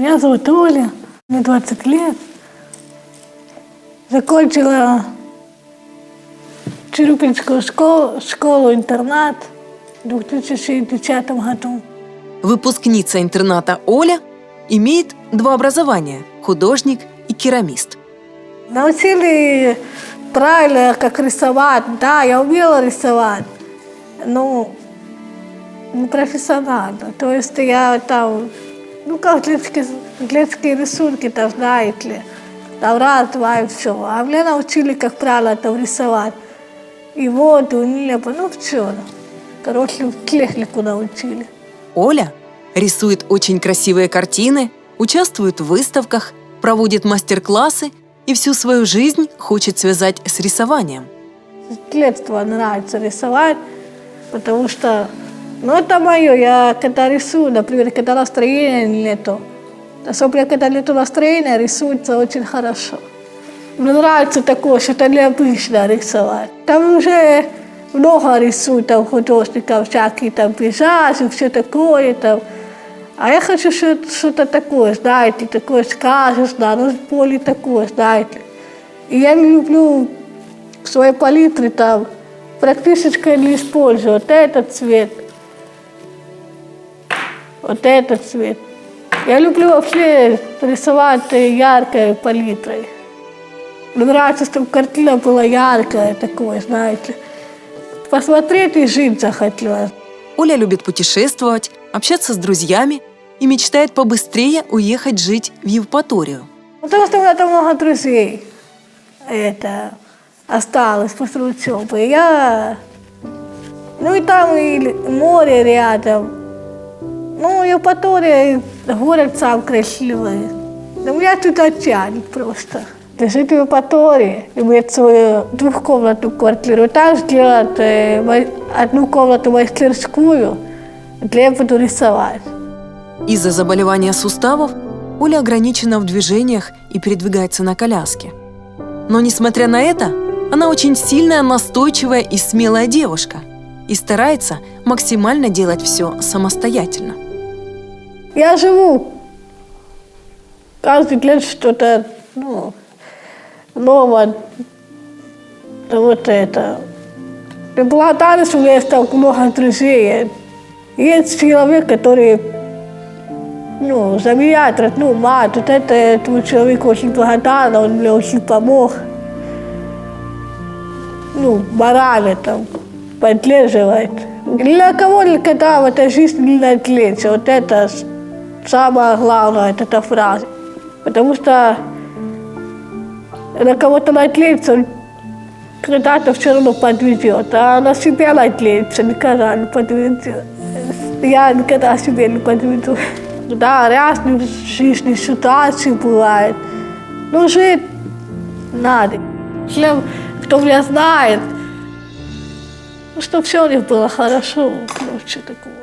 Меня зовут Оля, мне 20 лет. Закончила Чирупинскую школу, школу-интернат в 2010 году. Выпускница интерната Оля имеет два образования – художник и керамист. Научили правильно, как рисовать. Да, я умела рисовать, но не профессионально. То есть я там, ну как детские, детские рисунки, там, знаете ли, там раз, два и все. А меня научили, как правильно там рисовать. И воду, небо, ну все. Короче, технику научили. Оля рисует очень красивые картины, участвует в выставках, проводит мастер-классы и всю свою жизнь хочет связать с рисованием. С детства нравится рисовать, потому что, ну, это мое, я когда рисую, например, когда настроения нету, особенно когда нету настроения, рисуется очень хорошо. Мне нравится такое, что-то необычно рисовать. Там уже много рисуют там художников, всякие там пейзажи, все такое там. А я хочу что- что-то такое, знаете, такое сказочное, ну, более такое, знаете. И я не люблю в своей палитре там практически не использую вот этот цвет, вот этот цвет. Я люблю вообще рисовать яркой палитрой. Мне нравится, чтобы картина была яркая такой, знаете. Посмотреть и жить захотелось. Оля любит путешествовать, общаться с друзьями и мечтает побыстрее уехать жить в Евпаторию. Потому что у меня там много друзей. Это осталось после учебы. Я... Ну и там и море рядом. Ну, Евпатория, город сам красивый. Но меня туда тянет просто. Жить в Евпатории, иметь свою двухкомнатную квартиру, там сделать одну комнату мастерскую, где я буду рисовать. Из-за заболевания суставов Оля ограничена в движениях и передвигается на коляске. Но несмотря на это, она очень сильная, настойчивая и смелая девушка и старается максимально делать все самостоятельно. Я живу. Каждый день что-то, ну, новое. Вот это. И благодарность у меня так много друзей. Есть человек, который ну, заменяет родную мать. Вот это этому человеку очень благодарна, он мне очень помог. Ну, морально там поддерживает. Для кого никогда в этой жизни не надлится. Вот это самое главное, вот эта фраза. Потому что на кого-то надлится, он когда-то все равно подведет, а на себя надлится, никогда не подведет. Я никогда себе не подведу. Да, разные в жизни ситуации бывают. Ну, жить надо. Всем, кто меня знает, чтобы все у них было хорошо, короче, такого.